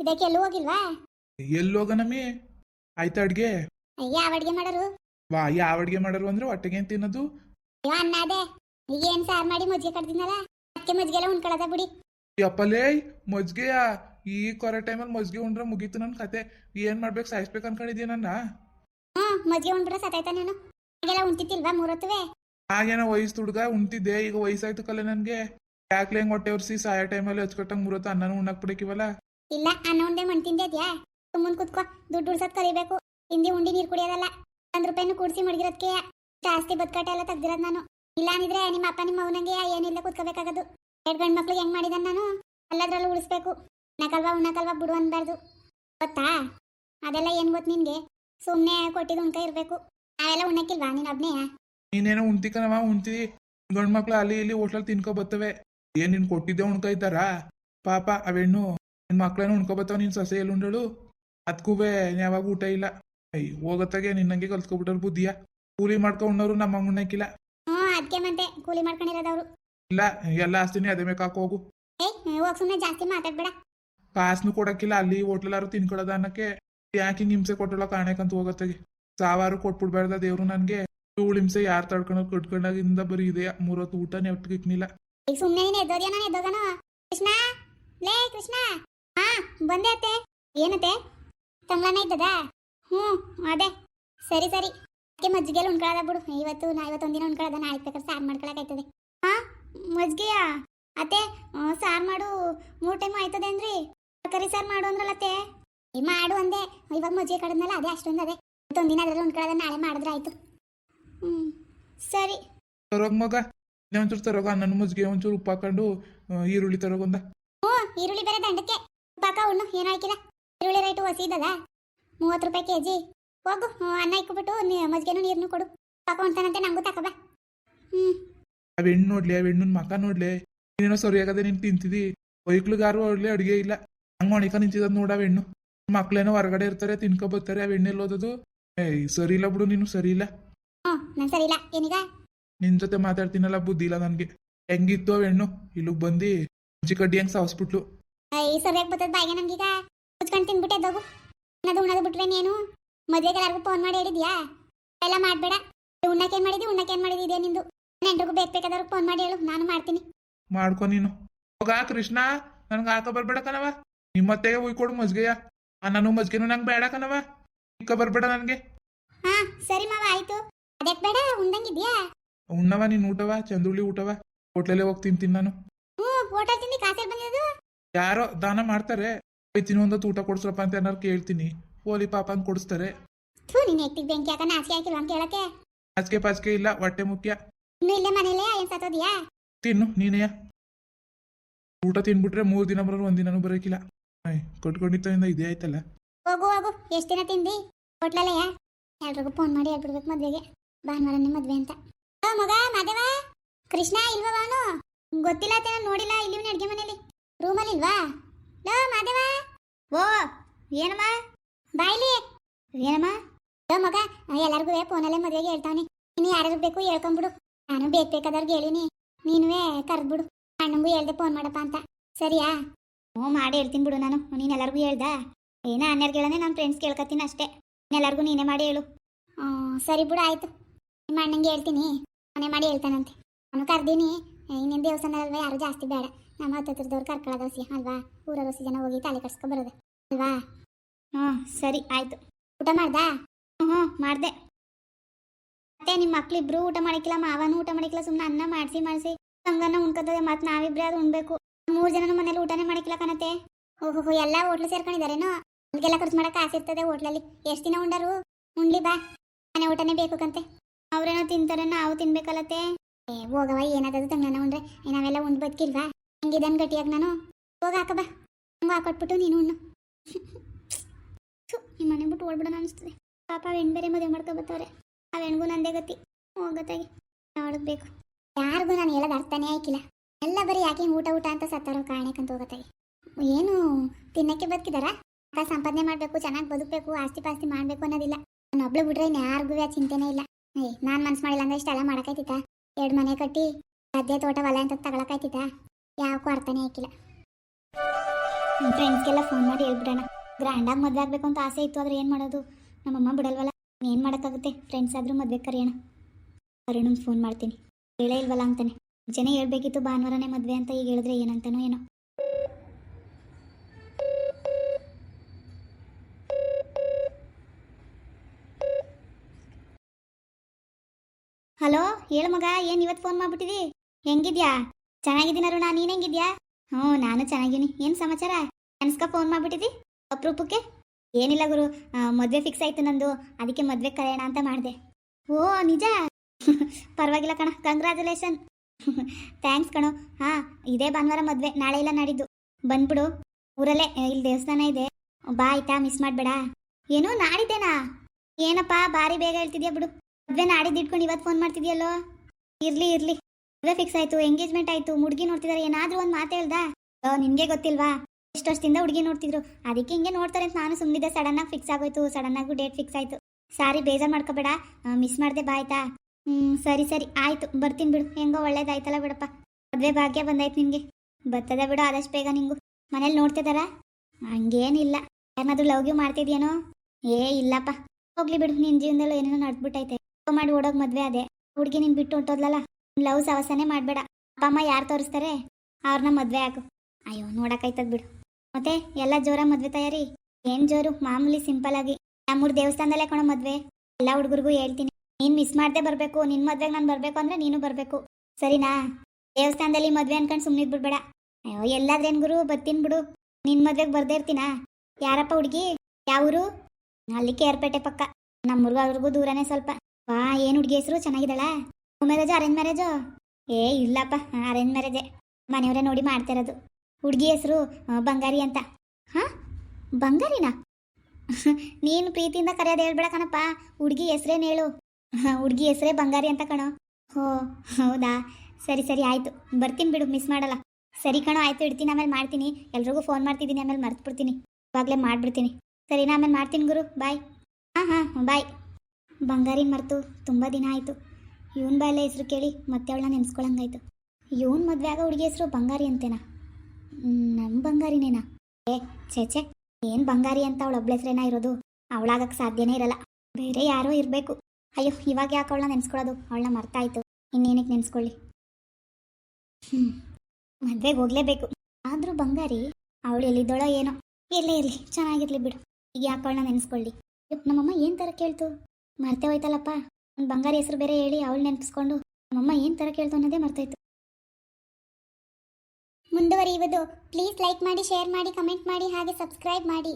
ಇದಕ್ಕೆ ಎಲ್ಲೂ ಹೋಗಿಲ್ವಾ? ಎಲ್ಲೋಗನಮ್ಮಿ ಆಯ್ತಾ ಅಡ್ಗೆ? ಯಾವ ಅಡ್ಗೆ ಮಾಡರು? ವಾ ಯಾವ ಅಡ್ಗೆ ಮಾಡರು ಅಂದ್ರೆ ಹೊಟ್ಟೆಗೆ ಏನ್ ತಿನ್ನೋದು? ಅಯ್ಯೋ ಅನ್ನ ಅದೇ. ಏನ್ ಸಾರ್ ಮಾಡಿ ಮಜ್ಜಿಗೆ ಕಡ್ದಿನಲ್ಲ ಅದಕ್ಕೆ ಮಜ್ಜಿಗೆ ಎಲ್ಲ ಉಣ್ಕೊಳ್ಳೋದ ಬಿಡಿ. ಯಪ್ಪಲೇ ಮಜ್ಗೆಯ ಈ ಕೊರೆ ಟೈಮಲ್ಲಿ ಮಜ್ಗೆ ಉಂಡ್ರೆ ಮುಗೀತು ನನ್ನ ಕತೆ. ಏನ್ ಮಾಡ್ಬೇಕು ಸಾಯಿಸ್ಬೇಕು ಅನ್ಕೊಂಡಿದ್ಯ ನನ್ನ? ಹ್ಮ್ ಮಜ್ಜಿಗೆ ಉಣ್ಬಿಟ್ರೆ ಸತಾಯ್ತ ನೀನು? ಹಾಗೆಲ್ಲ ಉಣ್ತಿತ್ತಿಲ್ವಾ ಮೂರೊತ್ತುವೆ? ಹಾಗೇನೋ ವಯಸ್ಸು ಹುಡ್ಗ ಉಣ್ತಿದ್ದೆ. ಈಗ ವಯಸ್ಸಾಯ್ತು ಕಲೆ ನನ್ಗೆ. ಯಾಕ್ಲೆ ಹೆಂಗ್ ಹೊಟ್ಟೆ ಒರ್ಸಿ ಸಾಯೋ ಟೈಮಲ್ಲಿ ಹಚ್ಕೊಟ್ಟಂಗ್ ಮುರತ್ತ ಅನ್ನನೂ ಉಣ್ಣಕ್ ಬಿಡಕಿವಲ್ಲ ಇಲ್ಲ, ಅನ್ನ ಉಂಡೆ ಮಣ್ ತಿಂದ್ಯಾ ಸುಮ್ಮನ್ ಕುತ್ಕೋ, ದುಡ್ಡು ಉಳ್ಸೋದ್ ಕಲಿಬೇಕು ಹಿಂದಿ ಉಂಡಿ ನೀರ್ ಕುಡಿಯೋದಲ್ಲ. ಒಂದ್ ರೂಪಾಯಿನೂ ಕೂಡಿಸಿ ಮಡಗಿರೋದ್ಕೆ ಜಾಸ್ತಿ ಬದ್ಕಾಟ ಎಲ್ಲ ತೆಗ್ದಿರೋದ್ ನಾನು. ಇಲ್ಲ ಅಂದಿದ್ರೆ ನಿಮ್ಮ ಅಪ್ಪ ನಿಮ್ಮ ಅವನಂಗೆ ಏನಿಲ್ಲ ಕುತ್ಕೋಬೇಕಾಗದು. ಎರಡ್ ಗಂಡ್ ಮಕ್ಳು ಹೆಂಗ್ ಮಾಡಿದ ನಾನು? ಎಲ್ಲದ್ರಲ್ಲೂ ಉಳಿಸ್ಬೇಕು. ನಕಲ್ವಾ ಉಣ್ಣಕಲ್ವಾ ಬಿಡು ಅನ್ಬಾರ್ದು. ಗೊತ್ತಾ? ಅದೆಲ್ಲ ಏನ್ ಗೊತ್ತು ನಿನ್ಗೆ? ಸುಮ್ನೆ ಕೊಟ್ಟಿದ್ದು ಉಣ್ಕ ಇರ್ಬೇಕು. ನಾವೆಲ್ಲ ಉಣ್ಣಕ್ಕಿಲ್ವಾ ನೀನ್ ಅಬ್ನೇಯ? ನೀನೇನೋ ಉಣ್ತಿಕನವ ಉಣ್ತಿ. ಗಂಡ್ ಮಕ್ಳು ಅಲ್ಲಿ ಇಲ್ಲಿ ಹೋಟ್ಲಲ್ಲಿ ತಿನ್ಕೊ ಬರ್ತವೆ ಏನ್ ನಿನ್ ಕೊಟ್ಟಿದ್ದೆ ಉಣ್ಕೈತಾರ ಪಾಪ, ಅವೆಣ್ಣು. ನಿನ್ ಮಕ್ಳೇನೋ ಉಣ್ಕೋಬತ್ತವ ನಿನ್ ಸೊಸೆ ಎಲ್ಲಿ ಉಂಡಳು ಅದ್ಕೂವೆ ಯಾವಾಗ ಊಟ ಇಲ್ಲ. ಅಯ್ಯ ಹೋಗತ್ತಾಗೆ ನಿನ್ನಂಗೆ ಕಲ್ತ್ಕೊಬಿಟ್ಟರು ಬುದ್ಧಿಯ. ಕೂಲಿ ಮಾಡ್ಕೊಂಡವ್ರು ನಮ್ಮ ಮುನ್ನಕ್ಕಿಲ್ಲ ಹ್ಮ್ ಅದಕ್ಕೆ ಮತ್ತೆ ಕೂಲಿ ಮಾಡ್ಕೊಂಡಿರೋದವ್ರು. ಇಲ್ಲ ಎಲ್ಲ ಆಸ್ತಿನಿ ಅದೇ ಬೇಕಾಕ್ ಹೋಗು. ಏಯ್ ಹೋಗ್ ಸುಮ್ನೆ ಜಾಸ್ತಿ ಮಾತಾಡ್ಬೇಡ. ಕಾಸ್ನು ಕೊಡಕ್ಕಿಲ್ಲ ಅಲ್ಲಿ ಹೋಟ್ಲಾರು ತಿನ್ಕೊಳ್ಳೋದ ಅನ್ನಕ್ಕೆ. ಯಾಕೆ ಹಿಂಗ್ ಹಿಂಸೆ ಕೊಟ್ಟಲ್ಲ ಕಾಣಕಂತ ಹೋಗತ್ತಾಗೆ. ಸಾವಾರು ಕೊಟ್ಬಿಡ್ಬಾರ್ದ ದೇವ್ರು ನನ್ಗೆ. ಇವಳು ಹಿಂಸೆ ಯಾರು ತಡ್ಕೊಂಡು ಕಟ್ಕೊಂಡಾಗಿಂದ ಬರೀ ಇದೆ ಮೂರತ್ತು ಊಟ ನೆಟ್ಟಿಕ್ನಿಲ್ಲ ಈಗ ಸುಮ್ಮನೆ ನೀನ್ ಎದ್ದೋದ್ಯಾ ನಾನು ಎದ್ದೋಗನ? ಕೃಷ್ಣ? ಲೇ ಕೃಷ್ಣ? ಹಾ ಬಂದೆ ಅತ್ತೆ. ಏನತ್ತೆ? ತಂಗ್ಳನ ಇದ್ದದ? ಹ್ಞೂ ಅದೇ. ಸರಿ ಸರಿ. ಅದಕ್ಕೆ ಮಜ್ಜಿಗೆಲ್ಲ ಉಣ್ಕೊಳ್ಳೋದ ಬಿಡು. ಇವತ್ತು ನಾ ಇವತ್ತೊಂದಿನ ಉಣ್ಕೊಳ್ಳೋದ ಆಯ್ತು ಬೇಕಾದ್ರೆ ಸಾರು ಮಾಡ್ಕೊಳಕಾಯ್ತದೆ. ಹಾ ಮಜ್ಜಿಗೆಯ? ಅತ್ತೆ ಸಾರು ಮಾಡು. ಮೂರು ಟೈಮ್ ಆಯ್ತದೆ ಅಂದ್ರಿ. ತರಕಾರಿ ಸಾರು ಮಾಡು ಅಂದ್ರಲ್ಲತ್ತೆ ಈ ಮಾಡು ಅಂದೆ. ಇವಾಗ ಮಜ್ಜಿಗೆ ಕಡದ್ನಲ್ಲ ಅದೇ ಅಷ್ಟೊಂದು ಅದೇ. ಇವತ್ತೊಂದಿನ ಅದ್ರಲ್ಲಿ ಉಣ್ಕೊಳ್ಳೋದ ನಾಳೆ ಮಾಡಿದ್ರೆ ಆಯ್ತು. ಹ್ಞೂ ಸರಿ. ತರೋಗ ಮಗ? ಇನ್ನೊಂಚೂರು ತರೋಗ ನನ್ನ ಮಜ್ಜಿಗೆ ಒಂಚೂರು ಉಪ್ಪು ಹಾಕೊಂಡು ಈರುಳ್ಳಿ ತರೋಗೊಂದ ಹ್ಞೂ ಈರುಳ್ಳಿ ಬೇರೆ ದಂಡಕ್ಕೆ. ಪಾಕ ಉಣ್ಣು ಏನು ಹಾಕಿಲ್ಲ ಈರುಳ್ಳಿ ರೈಟು ಹೊಸಿದಲ್ಲ ಮೂವತ್ತು ರೂಪಾಯಿ ಕೆ ಜಿ ಹೋಗು ಅನ್ನ ಇಕ್ಬಿಟ್ಟು ನೀ ಮಜ್ಗೆನೂ ನೀರನ್ನು ಕೊಡು. ಪಾಕ ಉಣ್ತಾನಂತೆ ನಂಗೂ ತಕಬ. ಹ್ಞೂ ಆ ಹೆಣ್ಣು ನೋಡ್ಲಿ ಆ ಹೆಣ್ಣನ್ ಮಕ ನೋಡ್ಲಿ. ನೀನೇನೋ ಸರಿಯಾಗದೆ ನೀನ್ ತಿಂತಿದಿ. ಒಯ್ಕ್ಳುಗಾರು ಒಳ್ಳೆ ಅಡುಗೆ ಇಲ್ಲ. ಹಂಗ ಒಣಿಕ ನಿಂತಿದ್ ನೋಡ ಆ ಹೆಣ್ಣು. ಮಕ್ಳೇನೋ ಹೊರಗಡೆ ಇರ್ತಾರೆ ತಿನ್ಕೊ ಬರ್ತಾರೆ ಆ ಹೆಣ್ಣೆಲ್ಲಿ ಓದೋದು. ಏಯ್ ಸರಿ ಇಲ್ಲ ಬಿಡು ನೀನು ಸರಿ ಇಲ್ಲ. ಹ್ಞೂ ನಾನು ಸರಿ ಇಲ್ಲ. ಏನೀಗ? ನಿನ್ ಜೊತೆ ಮಾತಾಡ್ತೀನಲ್ಲ ಬುದ್ಧಿ ಇಲ್ಲ ನನ್ಗೆ. ಹೆಂಗಿತ್ತು ಆ ಹೆಣ್ಣು? ಇಲ್ಲಿಗೆ ಬಂದು? ಮುಂಚಿ ಕಡ್ಡಿ ಹೆಂಗ್ ಸಾವಸ್ಬಿಟ್ಲು? ಈ ಸರಿಯಾಗಿ ಬರ್ತದ ಬಾಯಿಗೆ ನಂಗೀಗ? ಮುಚ್ಕೊಂಡು ತಿನ್ಬಿಟ್ಟೆ ಎದ್ದೋಗು ಅನ್ನೋದು ಉಣ್ಣೋದು ಬಿಟ್ರೆ ನೀನು? ಮದುವೆಗೆ ಎಲ್ಲರಿಗೂ ಫೋನ್ ಮಾಡಿ ಹೇಳಿದ್ಯಾ? ಎಲ್ಲ ಮಾಡಬೇಡ. ಉಣ್ಣಕ್ಕೆ ಏನು ಮಾಡಿದಿ? ಉಣ್ಣಕ್ಕೆ ಏನು ಮಾಡಿದಿ? ಇದೇ ನಿಂದು. ನೆಂಟ್ರಿಗೂ ಬೇಕು ಬೇಕಾದವ್ರಿಗೆ ಫೋನ್ ಮಾಡಿ ಹೇಳು. ನಾನು ಮಾಡ್ತೀನಿ. ಮಾಡ್ಕೊ ನೀನು. ಹೋಗ ಕೃಷ್ಣ. ನನಗೆ ಆಕ ಬರಬೇಡ ಕಣವ ನಿಮ್ಮತ್ತೆಗೆ ಉಯ್ಕೊಡು ಮಜ್ಗೆಯ. ನಾನು ಮಜ್ಗೆನು ನಂಗೆ ಬೇಡ ಕಣವ ಇಕ್ಕ ಬರಬೇಡ ನನಗೆ. ಹಾ ಸರಿ ಮಾವ ಆಯ್ತು. ಅದಕ್ಕೆ ಬೇಡ? ಉಂಡಂಗಿದ್ಯಾ ಉಣ್ಣವ ನೀನು ಊಟವ ಚಂದುಳ್ಳಿ ಊಟವ ಹೋಟ್ಲಲ್ಲೇ ಹೋಗಿ ತಿಂತೀನಿ ನಾನು. ಹ್ಞೂ ಹೋಟೆಲ್ ತಿಂದು ಕಾಸಲ್ಲಿ ಬಂದಿದ್ದು ಯಾರೋ ದಾನ ಮಾಡ್ತಾರೆ. ಹೋಯ್ತೀನಿ ಒಂದೊತ್ತು ಊಟ ಕೊಡ್ಸ್ರಪ್ಪ ಅಂತ ಏನಾರು ಕೇಳ್ತೀನಿ. ಹೋಲಿ ಪಾಪ ಅಂತ ಕೊಡಿಸ್ತಾರೆ. ಥೂ ನೀನು ಎತ್ತಿಗೆ ಬೆಂಕಿ ಹಾಕ ನಾಚಿಕೆ ಹಾಕಿಲ್ವ ಅಂತ ಕೇಳಕ್ಕೆ ಆಸ್ಕೆ ಪಾಸ್ಕೆ ಇಲ್ಲ ಹೊಟ್ಟೆ ಮುಖ್ಯ. ಇನ್ನು ಇಲ್ಲೇ ಮನೇಲೆ ಏನ್ ಸತ್ತೋದ್ಯಾ ತಿನ್ನು ನೀನೇ ಊಟ ತಿನ್ಬಿಟ್ರೆ ಮೂರ್ ದಿನ ಬರೋರು ಒಂದಿನನೂ ಬರೋಕಿಲ್ಲ. ಆಯ್ ಕಟ್ಕೊಂಡಿದ್ದರಿಂದ ಇದೇ ಆಯ್ತಲ್ಲ? ಹೋಗು ಹೋಗು ಎಷ್ಟು ದಿನ ತಿಂದಿ ಹೋಟ್ಲಲ್ಲಯ್ಯ ಎಲ್ರಿಗೂ ಫೋನ್ ಮಾಡಿ ಹೇಳ್ಬಿಡ್ಬೇಕು ಮದ್ವೆಗೆ. ಭಾನುವಾರನೇ ಮದ್ವೆ ಅಂತ. ಓ ಮಗ ಮಾದೇವ? ಕೃಷ್ಣ ಇಲ್ವಾ ಅವನು ಗೊತ್ತಿಲ್ಲ ನೋಡಿಲ್ಲ ಇಲ್ಲಿ ಅಡ್ಗೆ ಮನೇಲಿ. ರೂಮಲ್ಲಿ ಇಲ್ವಾ ಲೋ ಮಾದೇವ ಓ ಏನಮ್ಮ ಬಾಯ್ಲಿ ಏನಮ್ಮ ಲೋ, ಮಗ, ಎಲ್ಲರಿಗೂ ಫೋನಲ್ಲೇ ಮದುವೆಗೆ ಹೇಳ್ತಾವನಿ. ನೀನು ಯಾರ್ಯಾರು ಬೇಕು ಹೇಳ್ಕೊಂಬಿಡು. ನಾನು ಬೇಕು ಬೇಕಾದವ್ರಿಗೆ ಹೇಳಿನಿ. ನೀನುವೇ ಕರೆದ್ಬಿಡು. ಅಣ್ಣಂಗೂ ಹೇಳ್ದೆ ಫೋನ್ ಮಾಡಪ್ಪ ಅಂತ. ಸರಿಯಾ? ಹ್ಞೂ, ಮಾಡಿ ಹೇಳ್ತೀನಿ ಬಿಡು ನಾನು. ನೀನು ಎಲ್ಲರಿಗೂ ಹೇಳ್ದ? ಏನ ಹನ್ನೆರಡು ಹೇಳನೆ ನಮ್ಮ ಫ್ರೆಂಡ್ಸ್ ಕೇಳ್ಕೊತೀನಿ ಅಷ್ಟೇ. ಎಲ್ಲರಿಗೂ ನೀನೇ ಮಾಡಿ ಹೇಳು. ಹ್ಞೂ, ಸರಿ ಬಿಡು, ಆಯ್ತು. ನಿಮ್ಮ ಅಣ್ಣಂಗೆ ಹೇಳ್ತೀನಿ. ಮನೆ ಮಾಡಿ ಹೇಳ್ತಾನಂತೆ. ನಾನು ಕರ್ದೀನಿ. ಇನ್ನೇನು ದೇವಸ್ಥಾನ ಅಲ್ವಾ? ಯಾರು ಜಾಸ್ತಿ ಬೇಡ. ನಮ್ಮ ಹತ್ತಿರದವ್ರು ಕರ್ಕೊಳ್ಳೋ ದೋಸಿ ಅಲ್ವಾ? ಊರ ದೋಸಿ ಜನ ಹೋಗಿ ತಲೆ ಕಟ್ಸ್ಕೊ ಬರೋದು, ಅಲ್ವಾ? ಹ್ಞೂ, ಸರಿ, ಆಯ್ತು. ಊಟ ಮಾಡ್ದಾ? ಹ್ಞೂ ಹ್ಞೂ, ಮಾಡಿದೆ. ಮತ್ತೆ ನಿಮ್ಮ ಮಕ್ಳಿಬ್ರು ಊಟ ಮಾಡಿಕ್ಕಿಲ್ಲ, ಮಾವನು ಊಟ ಮಾಡಿಕ್ಕಿಲ್ಲ ಸುಮ್ಮನೆ ಅನ್ನ ಮಾಡಿಸಿ ಮಾಡಿಸಿ ಹಂಗನ್ನ ಉಣ್ಕೋತದೆ, ಮತ್ತೆ ನಾವಿಬ್ರೆ ಅದು ಉಣ್ಬೇಕು. ಮೂರು ಜನನು ಮನೇಲಿ ಊಟನೇ ಮಾಡಿಕ್ಕಿಲ್ಲ ಕಣತೆ ಓಹೋ ಎಲ್ಲ ಹೋಟ್ಲು ಸೇರ್ಕೊಂಡಿದಾರೇನೋ? ಅಲ್ಲಿಗೆಲ್ಲ ಖರ್ಚು ಮಾಡಕ್ಕೆ ಆಸೆ ಇರ್ತದೆ ಹೋಟ್ಲಲ್ಲಿ. ಎಷ್ಟು ದಿನ ಉಂಡರು? ಉಂಡ್ಲಿ ಬಾ. ಮನೆ ಊಟನೇ ಬೇಕು ಕಂತೆ. ಅವ್ರೇನೋ ತಿಂತಾರೆ ನಾವು ತಿನ್ಬೇಕಲ್ಲತ್ತೆ. ಏ ಹೋಗವ ಏನಾದದು ತಂಗನ ಉಂಡ್ರೆ? ನಾವೆಲ್ಲ ಉಂಡು ಬದುಕಿಲ್ವಾ? ಹಂಗಿದನ್ ಗಟ್ಟಿಯಾಗಿ ನಾನು? ಹೋಗ ಹಾಕಬ ಹಂಗ ಹಾಕೊಟ್ಬಿಟ್ಟು ನೀನು ಉಣ್ಣು. ನಿಮ್ಮ ಮನೆ ಬಿಟ್ಟು ಓಡ್ಬಿಡೋಣ ಅನಿಸ್ತದೆ. ಪಾಪ ಹೆಣ್ ಬೇರೆ ಮದುವೆ ಮಾಡ್ಕೊ ಬರ್ತಾವ್ರೆ ಆ ಹೆಣ್ಗೂ ನಂದೇ ಗತಿ. ಹೋಗತ್ತಾಗಿ. ಅವಳಿಗೆ ಬೇಕು. ಯಾರಿಗೂ ನಾನು ಹೇಳೋದು ಅರ್ಥನೇ ಆಯ್ಕಿಲ್ಲ. ಎಲ್ಲ ಬರೀ ಯಾಕೆ ಊಟ ಊಟ ಅಂತ ಸತ್ತಾರೋ ಕಾರಣಕ್ಕಂತ ಹೋಗತ್ತಾಗಿ. ಏನು, ತಿನ್ನಕ್ಕೆ ಬದುಕಿದಾರ? ಅಥವಾ ಸಂಪಾದನೆ ಮಾಡಬೇಕು, ಚೆನ್ನಾಗಿ ಬದುಕಬೇಕು, ಆಸ್ತಿ ಪಾಸ್ತಿ ಮಾಡಬೇಕು ಅನ್ನೋದಿಲ್ಲ. ನಾನು ಒಬ್ಳು ಬಿಡ್ರೆ ಇನ್ನು ಯಾರಿಗೂ ಆ ಚಿಂತೆನೇ ಇಲ್ಲ. ಏಯ್, ನಾನು ಮನ್ಸು ಮಾಡಿಲ್ಲ ಅಂದ್ರೆ ಇಷ್ಟೆಲ್ಲ ಮಾಡಕ್ಕಾಯ್ತಿತ್ತ ಎರಡು ಮನೆ ಕಟ್ಟಿ ಗದ್ದೆ ತೋಟ ಹೊಲ ಅಂತ ತಗೊಳಕಾಯ್ತಿದ್ದ ಯಾವಕ್ಕೂ ಅರ್ಥನೇ ಹಾಕಿಲ್ಲ ನಮ್ಮ ಫ್ರೆಂಡ್ಸ್ಗೆಲ್ಲ ಫೋನ್ ಮಾಡಿ ಹೇಳ್ಬಿಡೋಣ. ಗ್ರ್ಯಾಂಡಾಗಿ ಮದುವೆ ಆಗಬೇಕು ಅಂತ ಆಸೆ ಇತ್ತು, ಆದರೆ ಏನು ಮಾಡೋದು? ನಮ್ಮಮ್ಮ ಬಿಡಲ್ವಲ್ಲ? ಏನು ಮಾಡೋಕ್ಕಾಗುತ್ತೆ? ಫ್ರೆಂಡ್ಸ್ ಆದರೂ ಮದುವೆ ಕರೆಯೋಣ. ಅರುಣಂಗೆ ಫೋನ್ ಮಾಡ್ತೀನಿ. ಹೇಳೇ ಇಲ್ವಲ್ಲ ಅಂತಾನೆ. ಜನ ಹೇಳ್ಬೇಕಿತ್ತು ಭಾನುವಾರನೇ ಮದುವೆ ಅಂತ, ಈಗ ಹೇಳಿದ್ರೆ ಏನಂತಾನೋ ಏನೋ. ಹಲೋ, ಹೇಳು ಮಗ, ಏನು ಇವತ್ತು ಫೋನ್ ಮಾಡ್ಬಿಟ್ಟಿದಿ? ಹೆಂಗಿದ್ಯಾ? ಚೆನ್ನಾಗಿದ್ದೀನಿ ಅರುಣ, ನೀನು ಹೆಂಗಿದ್ಯಾ? ಹ್ಞೂ, ನಾನು ಚೆನ್ನಾಗಿನಿ ಏನು ಸಮಾಚಾರ? ಅನ್ಸ್ಕ ಫೋನ್ ಮಾಡ್ಬಿಟ್ಟಿದಿ ಅಪ್ರೂಪಕ್ಕೆ? ಏನಿಲ್ಲ ಗುರು ಮದುವೆ ಫಿಕ್ಸ್ ಆಯ್ತು ನಂದು. ಅದಕ್ಕೆ ಮದುವೆ ಕರೆಯೋಣ ಅಂತ ಮಾಡಿದೆ. ಓ, ನಿಜ? ಪರವಾಗಿಲ್ಲ ಕಣ ಕಂಗ್ರ್ಯಾಚುಲೇಷನ್ ಥ್ಯಾಂಕ್ಸ್ ಕಣೋ. ಹಾಂ, ಇದೇ ಭಾನುವಾರ ಮದುವೆ, ನಾಳೆ ಇಲ್ಲ ನಾಡಿದ್ದು. ಬಂದ್ಬಿಡು. ಊರಲ್ಲೇ ಇಲ್ಲಿ ದೇವಸ್ಥಾನ ಇದೆ. ಬಾ ಆಯ್ತಾ ಮಿಸ್ ಮಾಡಬೇಡ. ಏನೋ ನಾಡಿದ್ದೇನಾ? ಏನಪ್ಪ, ಭಾರಿ ಬೇಗ ಹೇಳ್ತಿದ್ಯಾ ಬಿಡು. ಮದುವೆ ನಾಡಿದ್ದು ಇಟ್ಕೊಂಡು ಇವತ್ತು ಫೋನ್ ಮಾಡ್ತಿದ್ಯಲ್ಲೋ? ಇರ್ಲಿ ಇರ್ಲಿ. ಮದುವೆ ಫಿಕ್ಸ್ ಆಯ್ತು ಎಂಗೇಜ್ಮೆಂಟ್ ಆಯ್ತು, ಹುಡುಗಿ ನೋಡ್ತಿದಾರೆ, ಏನಾದ್ರೂ ಒಂದು ಮಾತು ಹೇಳ್ದಾ? ಓ ನಿನ್ಗೆ ಗೊತ್ತಿಲ್ವಾ? ಎಷ್ಟು ವರ್ಷದಿಂದ ಹುಡುಗಿ ನೋಡ್ತಿದ್ರು? ಅದಕ್ಕೆ ಹಿಂಗೆ ನೋಡ್ತಾರೆ ಅಂತ ನಾನು ಸುಮ್ಮನಿದ್ದೆ ಸಡನ್ ಆಗಿ ಫಿಕ್ಸ್ ಆಗೋಯ್ತು ಸಡನ್ ಆಗಿ ಡೇಟ್ ಫಿಕ್ಸ್ ಆಯ್ತು. ಸಾರಿ ಬೇಜಾರು ಮಾಡ್ಕೋಬೇಡ. ಮಿಸ್ ಮಾಡ್ದೆ ಬಾ ಆಯ್ತಾ? ಹ್ಮ್, ಸರಿ ಸರಿ, ಆಯ್ತು. ಬರ್ತೀನಿ ಬಿಡು. ಹೆಂಗೋ ಒಳ್ಳೇದಾಯ್ತಲ್ಲ ಬಿಡಪ್ಪ. ಮದುವೆ ಭಾಗ್ಯ ಬಂದಾಯ್ತು ನಿನಗೆ. ಬರ್ತದೆ ಬಿಡು ಆದಷ್ಟು ಬೇಗ ನಿಂಗು. ಮನೇಲಿ ನೋಡ್ತಿದಾರ? ಹಂಗೇನಿಲ್ಲ. ಯಾರನ್ನಾದ್ರೂ ಲವ್ ಗಿವ್ ಮಾಡ್ತಿದ್ಯೇನೋ? ಏ, ಇಲ್ಲಪ್ಪ. ಹೋಗ್ಲಿ ಬಿಡು. ನಿನ್ ಜೀವನದಲ್ಲೂ ಏನೇನೋ ನಡ್ದ್ಬಿಟ್ಟೈತೆ ಲವ್ ಮಾಡಿ ಓಡೋಗ್ ಮದ್ವೆ ಅದೇ ಹುಡುಗಿ ನಿನ್ ಬಿಟ್ಟು ಹೊಂಟೋದ್ಲಲ್ಲ ಲವ್ ಸವಸನೆ ಮಾಡ್ಬೇಡ. ಅಪ್ಪ, ಅಮ್ಮ ಯಾರು ತೋರಿಸ್ತಾರೆ? ಅವ್ರನ್ನ ಮದ್ವೆ ಹಾಕು ಅಯ್ಯೋ ನೋಡಕ್ಕಾಯ್ತದ್ ಬಿಡು. ಮತ್ತೆ ಎಲ್ಲ ಜೋರ ಮದ್ವೆ ತಯಾರಿ? ಏನ್ ಜೋರು? ಮಾಮೂಲಿ ಸಿಂಪಲ್ ಆಗಿ. ನಮ್ಮೂರ್ ದೇವಸ್ಥಾನದಲ್ಲೇ ಕೊಡೋ ಮದ್ವೆ. ಎಲ್ಲ ಹುಡುಗರಿಗೂ ಹೇಳ್ತೀನಿ. ನೀನ್ ಮಿಸ್ ಮಾಡ್ದೆ ಬರ್ಬೇಕು. ನಿನ್ ಮದ್ವೆಗೆ ನಾನು ಬರ್ಬೇಕು ಅಂದ್ರೆ ನೀನು ಬರ್ಬೇಕು. ಸರಿನಾ? ದೇವಸ್ಥಾನದಲ್ಲಿ ಮದ್ವೆ ಅನ್ಕೊಂಡು ಸುಮ್ಮನೆ ಬಿಡ್ಬೇಡ ಅಯ್ಯೋ, ಎಲ್ಲಾದ್ರೇನ್ ಗುರು? ಬತ್ತಿನ್ ಬಿಡು. ನಿನ್ ಮದ್ವೆಗೆ ಬರ್ದೇ ಇರ್ತೀನಾ? ಯಾರಪ್ಪ ಹುಡುಗಿ? ಯಾವೂರು? ಅಲ್ಲಿ ಕೇರ್ಪೇಟೆ ಪಕ್ಕ. ನಮ್ಮೂರ್ಗೂ ಅವ್ರಿಗೂ ದೂರನೇ ಸ್ವಲ್ಪ. ವಾ ಏನು ಹುಡುಗಿ ಹೆಸರು? ಚೆನ್ನಾಗಿದ್ದಾಳ? ಮ್ಯಾರೇಜ್ ಅರೇಂಜ್ ಮ್ಯಾರೇಜು ಏ, ಇಲ್ಲಪ್ಪ ಅರೇಂಜ್ ಮ್ಯಾರೇಜೇ ಮನೆಯವರೇ ನೋಡಿ ಮಾಡ್ತಾ ಇರೋದು. ಹುಡುಗಿ ಹೆಸರು ಬಂಗಾರಿ ಅಂತ. ಹಾ? ಬಂಗಾರಿನಾ? ನೀನು ಪ್ರೀತಿಯಿಂದ ಕರೆಯೋದು ಹೇಳ್ಬೇಡ ಕಣಪ್ಪ. ಹುಡುಗಿ ಹೆಸ್ರೇನು ಹೇಳು? ಹುಡುಗಿ ಹೆಸರೇ ಬಂಗಾರಿ ಅಂತ ಕಣೋ. ಹೋ, ಹೌದಾ? ಸರಿ ಸರಿ, ಆಯ್ತು. ಬರ್ತೀನಿ ಬಿಡು ಮಿಸ್ ಮಾಡಲ್ಲ. ಸರಿ ಕಣೋ, ಆಯ್ತು, ಇಡ್ತೀನಿ, ಆಮೇಲೆ ಮಾಡ್ತೀನಿ. ಎಲ್ರಿಗೂ ಫೋನ್ ಮಾಡ್ತಿದ್ದೀನಿ, ಆಮೇಲೆ ಮರ್ತ್ಬಿಡ್ತೀನಿ. ಇವಾಗಲೇ ಮಾಡ್ಬಿಡ್ತೀನಿ. ಸರಿನಾ, ಆಮೇಲೆ ಮಾಡ್ತೀನಿ ಗುರು ಬಾಯ್ ಹಾಂ ಹಾಂ ಬಾಯ್ ಬಂಗಾರಿ ಮರ್ತು ತುಂಬ ದಿನ ಆಯಿತು. ಇವನ್ ಬಾಯಲ್ಲ ಹೆಸರು ಕೇಳಿ ಮತ್ತೆ ಅವಳನ್ನ ನೆನೆಸ್ಕೊಳಂಗಾಯ್ತು. ಇವನ್ ಮದುವೆ ಆಗ ಹುಡುಗಿ ಹೆಸರು ಬಂಗಾರಿ ಅಂತೇನಾ? ನಮ್ಮ ಬಂಗಾರಿನೇನಾ? ಏ, ಛೇ ಛೇ, ಏನು ಬಂಗಾರಿ ಅಂತ ಅವಳ ಒಬ್ಳ ಹೆಸ್ರೇನ ಇರೋದು? ಅವಳಾಗಕ್ಕೆ ಸಾಧ್ಯನೇ ಇರಲ್ಲ. ಬೇರೆ ಯಾರೋ ಇರಬೇಕು. ಅಯ್ಯೋ, ಇವಾಗ ಯಾಕೆ ಅವಳನ್ನ ನೆನೆಸ್ಕೊಳ್ಳೋದು ಅವಳನ್ನ ಮರ್ತಾಯಿತು. ಇನ್ನೇನಕ್ಕೆ ನೆನೆಸ್ಕೊಳ್ಳಿ? ಹ್ಞೂ ಮದುವೆಗೆ ಹೋಗ್ಲೇಬೇಕು. ಆದರೂ ಬಂಗಾರಿ, ಅವಳು ಎಲ್ಲಿದ್ದೋಳೋ ಏನೋ. ಎಲ್ಲೇ ಇರಲಿ, ಚೆನ್ನಾಗಿರ್ಲಿ ಬಿಡು. ಈಗ ಯಾಕೆ ಅವಳನ್ನ ನೆನೆಸ್ಕೊಳ್ಳಿ? ನಮ್ಮಮ್ಮ ಏನು ಥರ ಕೇಳ್ತು? ಮರ್ತೇ ಹೋಯ್ತಲ್ಲಪ್ಪ. ಒಂದು ಬಂಗಾರ ಹೆಸರು ಬೇರೆ ಹೇಳಿ ಅವಳು ನೆನಪಿಸ್ಕೊಂಡು. ನಮ್ಮಮ್ಮ ಏನು ಥರ ಕೇಳ್ತು ಅನ್ನೋದೇ ಮರ್ತೋಯ್ತು. ಮುಂದುವರಿಯುವುದು. ಪ್ಲೀಸ್ ಲೈಕ್ ಮಾಡಿ ಶೇರ್ ಮಾಡಿ ಕಮೆಂಟ್ ಮಾಡಿ, ಹಾಗೆ ಸಬ್ಸ್ಕ್ರೈಬ್ ಮಾಡಿ.